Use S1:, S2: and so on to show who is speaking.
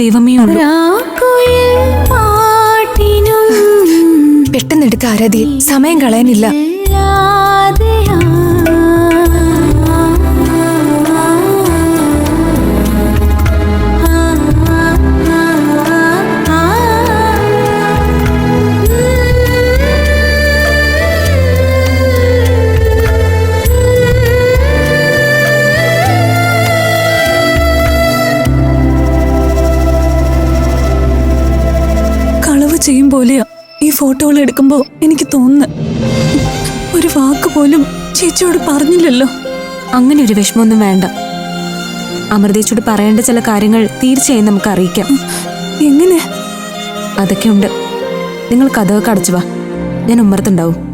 S1: ദൈവമേ ഉള്ളൂ.
S2: പെട്ടെന്നെടുത്ത ആരാധി സമയം കളയാനില്ല.
S3: ചെയ്യും പോലെയാ ഈ ഫോട്ടോകൾ എടുക്കുമ്പോ എനിക്ക് തോന്നുന്നു. ഒരു വാക്ക് പോലും ചേച്ചിയോട് പറഞ്ഞില്ലല്ലോ.
S1: അങ്ങനെ ഒരു വിഷമമൊന്നും വേണ്ട. അമൃതേച്ചോട് പറയേണ്ട ചില കാര്യങ്ങൾ തീർച്ചയായും നമുക്ക് അറിയിക്കാം.
S3: എങ്ങനെ?
S1: അതൊക്കെ ഉണ്ട്. നിങ്ങൾ കഥകൾ അടച്ചു വാ. ഞാൻ ഉമ്മറത്തുണ്ടാവും.